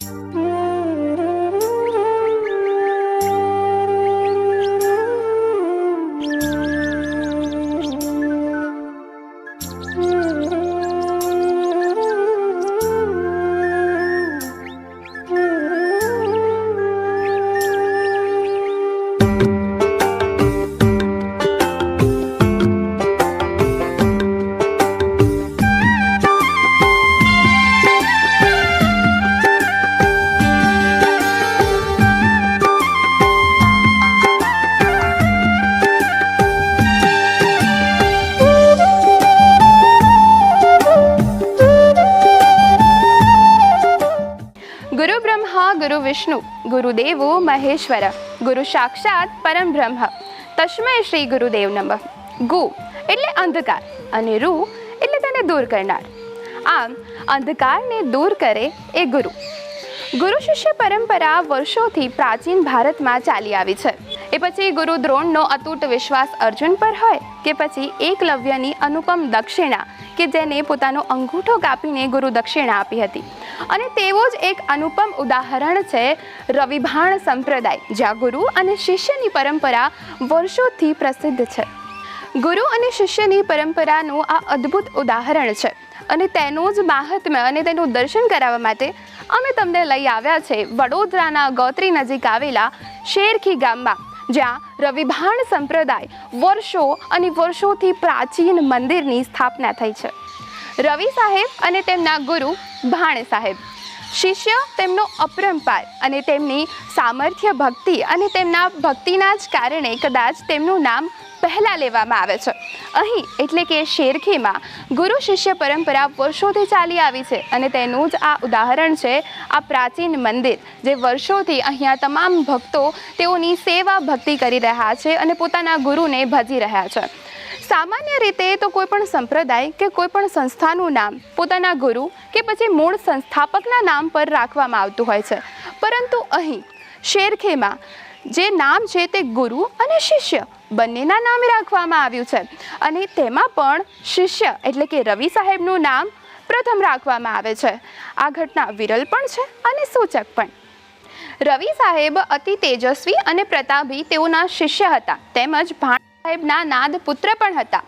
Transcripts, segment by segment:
ગુરુ ગુરુ વિષ્ણુ, ગુરુદેવો મહેશ્વર, ગુરુ સાક્ષાત પરમ બ્રહ્મ, તસ્મય શ્રી ગુરુદેવ નમઃ. ગુ એટલે અંધકાર અને રૂ એટલે તેને દૂર કરનાર. આમ, અંધકારને દૂર કરે એ ગુરુ. ગુરુ શિષ્ય પરંપરા વર્ષોથી પ્રાચીન ભારતમાં ચાલી આવી છે. એ પછી ગુરુ દ્રોણનો અતૂટ વિશ્વાસ અર્જુન પર હોય કે પછી એકલવ્યની અનુપમ દક્ષિણા કે જેને પોતાનો અંગૂઠો કાપીને ગુરુ દક્ષિણા આપી હતી. અને તેવો જ એક અનુપમ ઉદાહરણ છે રવિભાણ સંપ્રદાય, જ્યાં ગુરુ અને શિષ્યની પરંપરા વર્ષોથી પ્રસિદ્ધ છે. ગુરુ અને શિષ્યની પરંપરાનું આ અદ્ભુત ઉદાહરણ છે અને તેનું જ મહાત્મ્ય અને તેનું દર્શન કરાવવા માટે અમે તમને લઈ આવ્યા છે વડોદરાના ગોત્રી નજીક આવેલા શેરખી ગામમાં, જ્યાં રવિભાણ સંપ્રદાય વર્ષો અને વર્ષોથી પ્રાચીન મંદિરની સ્થાપના થઈ છે. રવિ સાહેબ અને તેમના ગુરુ ભાણ સાહેબ. શિષ્ય તેમનો અપરંપાર અને તેમની સામર્થ્ય ભક્તિ અને તેમના ભક્તિના જ કારણે કદાચ તેમનું નામ પહેલાં લેવામાં આવે છે. અહીં એટલે કે શેરખીમાં ગુરુ શિષ્ય પરંપરા વર્ષોથી ચાલી આવી છે અને તેનું જ આ ઉદાહરણ છે આ પ્રાચીન મંદિર, જે વર્ષોથી અહીંયા તમામ ભક્તો તેઓની સેવા ભક્તિ કરી રહ્યા છે અને પોતાના ગુરુને ભજી રહ્યા છે. સામાન્ય રીતે તો કોઈ પણ સંપ્રદાય કે કોઈ પણ સંસ્થાનું નામ, પોતાના ગુરુ કે પછી મૂળ સંસ્થાપકના નામ પર રાખવામાં આવતું હોય છે. પરંતુ અહીં, શેરખેમાં, જે નામ છે તે ગુરુ અને શિષ્ય બંનેના નામે રાખવામાં આવ્યું છે. અને તેમાં પણ શિષ્ય એટલે કે રવિ સાહેબનું નામ પ્રથમ રાખવામાં આવે છે. આ ઘટના વિરલ પણ છે અને સૂચક પણ. રવિ સાહેબ અતિ તેજસ્વી અને પ્રતાપી તેઓના શિષ્ય હતા. તેમજ ભાણ સાહેબના નાદ પુત્ર પણ હતા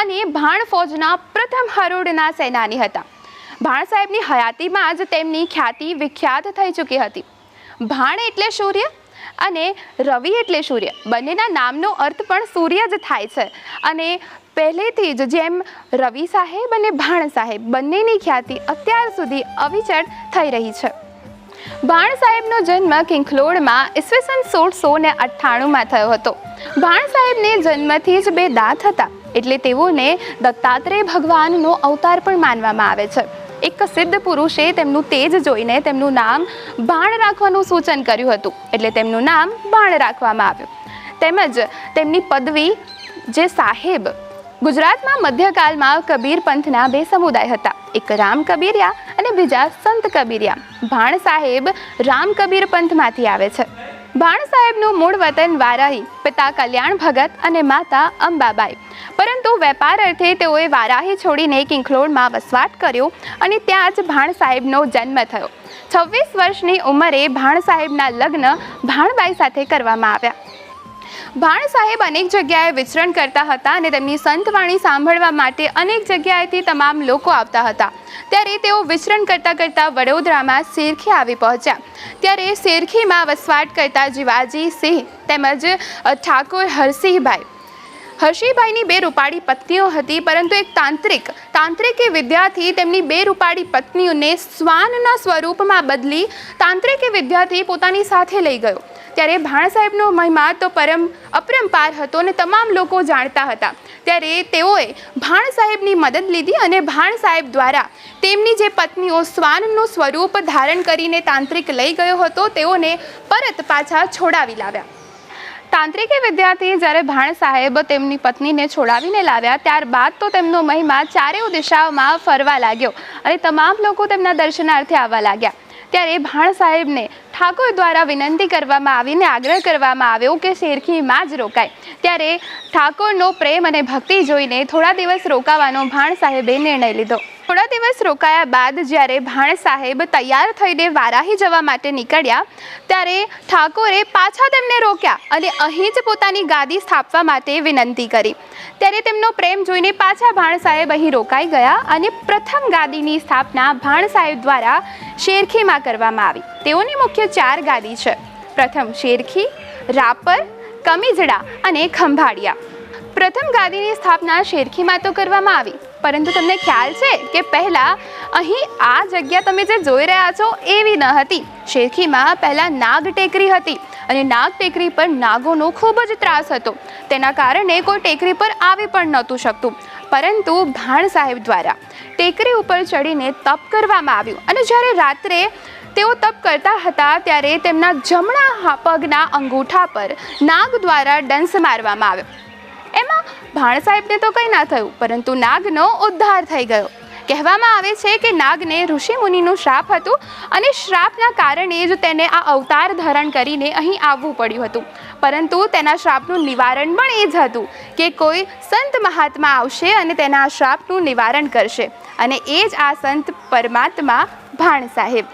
અને ભાણ ફોજના પ્રથમ હરોળના સેનાની હતા. ભાણ સાહેબની હયાતીમાં જ તેમની ખ્યાતિ વિખ્યાત થઈ ચૂકી હતી. ભાણ એટલે સૂર્ય અને રવિ એટલે સૂર્ય. બંનેના નામનો અર્થ પણ સૂર્ય જ થાય છે અને પહેલેથી જ જેમ રવિ સાહેબ અને ભાણ સાહેબ બંનેની ખ્યાતિ અત્યાર સુધી અવિચળ થઈ રહી છે. ભાણ સાહેબનો જન્મ કિંખલોડમાં ઈસવીસન સોળસો ને અઠ્ઠાણુંમાં થયો હતો. ભાણ સાહેબને જન્મથી જ બે દાંત હતા, એટલે તેઓને દત્તાત્રેય ભગવાનનો અવતાર પણ માનવામાં આવે છે. એક સિદ્ધ પુરુષે તેમનું તેજ જોઈને તેમનું નામ ભાણ રાખવાનું સૂચન કર્યું હતું, એટલે તેમનું નામ ભાણ રાખવામાં આવ્યું. તેમજ તેમની પદવી જે સાહેબ ગુજરાતમાં મધ્યકાલમાં કબીર પંથના બે સમુદાય હતા. એક રામ કબીરિયા અને બીજા સંત કબીરિયા. ભાણ સાહેબ રામ કબીર પંથમાંથી આવે છે. ભાણ સાહેબનું મૂળ વતન વારાહી, પિતા કલ્યાણ ભગત અને માતા અંબાબાઈ. પરંતુ વેપાર અર્થે તેઓએ વારાહી છોડીને કિંખલોડમાં વસવાટ કર્યો અને ત્યાં જ ભાણ સાહેબનો જન્મ થયો. છવ્વીસ વર્ષની ઉંમરે ભાણ સાહેબના લગ્ન ભાણબાઈ સાથે કરવામાં આવ્યા. ભાણ સાહેબ અનેક જગ્યાએ વિચરણ કરતા હતા અને તેમની સંતવાણી સાંભળવા માટે અનેક જગ્યાએથી તમામ લોકો આવતા હતા. ત્યારે તેઓ વિચરણ કરતાં કરતાં વડોદરામાં શેરખી આવી પહોંચ્યા. ત્યારે શેરખીમાં વસવાટ કરતા જીવાજી સિંહ તેમજ ઠાકોર હરસિંહભાઈ હર્ષિભાઈની બે રૂપાળી પત્નીઓ હતી, પરંતુ એક તાંત્રિક. તાંત્રિકે વિદ્યાથી તેમની બે રૂપાળી પત્નીઓને શ્વાનના સ્વરૂપમાં બદલી તાંત્રિકે વિદ્યાથી પોતાની સાથે લઈ ગયો. ત્યારે ભાણ સાહેબનો મહિમા તો પરમ અપરંપાર હતો અને તમામ લોકો જાણતા હતા. ત્યારે તેઓએ ભાણ સાહેબની મદદ લીધી અને ભાણ સાહેબ દ્વારા તેમની જે પત્નીઓ શ્વાનનું સ્વરૂપ ધારણ કરીને તાંત્રિક લઈ ગયો હતો, તેઓને પરત પાછા છોડાવી લાવ્યા. તાંત્રિકી વિદ્યાર્થી જ્યારે ભાણ સાહેબ તેમની પત્નીને છોડાવીને લાવ્યા, ત્યારબાદ તો તેમનો મહિમા ચારેય દિશાઓમાં ફરવા લાગ્યો અને તમામ લોકો તેમના દર્શનાર્થે આવવા લાગ્યા. ત્યારે ભાણ સાહેબને ઠાકોર દ્વારા વિનંતી કરવામાં આવીને આગ્રહ કરવામાં આવ્યો કે શેરખીમાં જ રોકાય. ત્યારે ઠાકોરનો પ્રેમ અને ભક્તિ જોઈને થોડા દિવસ રોકાવાનો ભાણ સાહેબે નિર્ણય લીધો. થોડા દિવસ રોકાયા બાદ જ્યારે ભાણ સાહેબ તૈયાર થઈને વારાહી જવા માટે નીકળ્યા, ત્યારે ઠાકોરે પાછા તેમને રોક્યા અને અહીં જ પોતાની ગાદી સ્થાપવા માટે વિનંતી કરી. ત્યારે તેમનો પ્રેમ જોઈને પાછા ભાણ સાહેબ અહીં રોકાઈ ગયા અને પ્રથમ ગાદીની સ્થાપના ભાણ સાહેબ દ્વારા શેરખીમાં કરવામાં આવી. તેઓની મુખ્ય ચાર ગાદી છે. પ્રથમ શેરખી, રાપર, કમીજડા અને ખંભાળિયા. પ્રથમ ગાદીની સ્થાપના શેરખીમાં તો કરવામાં આવી. પરંતુ તમને ખ્યાલ છે કે પહેલાં અહીં આ જગ્યા તમે જે જોઈ રહ્યા છો એવી ન હતી. શેરખીમાં પહેલાં નાગ ટેકરી હતી અને નાગ ટેકરી પર નાગોનો ખૂબ જ ત્રાસ હતો. તેના કારણે કોઈ ટેકરી પર આવી પણ નહોતું શકતું. પરંતુ ભાણ સાહેબ દ્વારા ટેકરી ઉપર ચડીને તપ કરવામાં આવ્યું અને જ્યારે રાત્રે તેઓ તપ કરતા હતા ત્યારે તેમના જમણા પગના અંગૂઠા પર નાગ દ્વારા ડંસ મારવામાં આવ્યો. એમાં ભાણ સાહેબને તો કંઈ ના થયું, પરંતુ નાગનો ઉદ્ધાર થઈ ગયો. કહેવામાં આવે છે કે નાગને ઋષિ મુનિનું શ્રાપ હતું અને શ્રાપના કારણે જ તેને આ અવતાર ધારણ કરીને અહીં આવવું પડ્યું હતું. પરંતુ તેના શ્રાપનું નિવારણ પણ એ જ હતું કે કોઈ સંત મહાત્મા આવશે અને તેના શ્રાપનું નિવારણ કરશે. અને એ જ આ સંત પરમાત્મા ભાણ સાહેબ.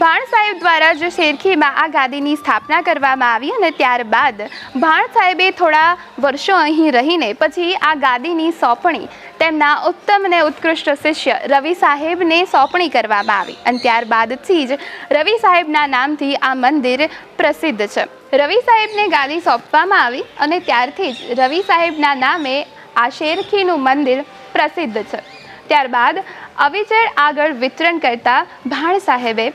ભાણ સાહેબ દ્વારા જે શેરખીમાં આ ગાદીની સ્થાપના કરવામાં આવી અને ત્યારબાદ ભાણ સાહેબે થોડા વર્ષો અહીં રહીને પછી આ ગાદીની સોંપણી તેમના ઉત્તમ અને ઉત્કૃષ્ટ શિષ્ય રવિ સાહેબને સોંપણી કરવામાં આવી અને ત્યારબાદથી જ રવિ સાહેબના નામથી આ મંદિર પ્રસિદ્ધ છે. રવિ સાહેબને ગાદી સોંપવામાં આવી અને ત્યારથી જ રવિ સાહેબના નામે આ શેરખીનું મંદિર પ્રસિદ્ધ છે. ત્યારબાદ અવિચળ આગળ વિતરણ કરતા ભાણ સાહેબે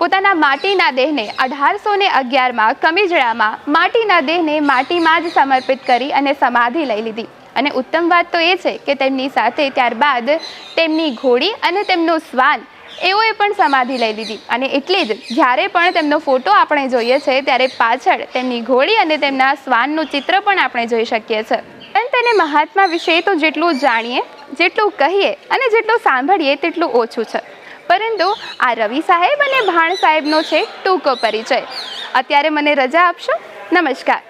પોતાના માટીના દેહને અઢારસો ને અગિયારમાં કમિજળામાં માટીના દેહને માટીમાં જ સમર્પિત કરી અને સમાધિ લઈ લીધી. અને ઉત્તમ વાત તો એ છે કે તેમની સાથે ત્યારબાદ તેમની ઘોડી અને તેમનું શ્વાન એઓએ પણ સમાધિ લઈ લીધી. અને એટલે જ જ્યારે પણ તેમનો ફોટો આપણે જોઈએ છે, ત્યારે પાછળ તેમની ઘોડી અને તેમના શ્વાનનું ચિત્ર પણ આપણે જોઈ શકીએ છીએ સંત અને મહાત્મા વિશે તો જેટલું જાણીએ, જેટલું કહીએ અને જેટલું સાંભળીએ, તેટલું ઓછું છે. પરંતુ આ રવિ સાહેબ અને ભાણ સાહેબનો છે ટૂંકો પરિચય. અત્યારે મને રજા આપશો? નમસ્કાર.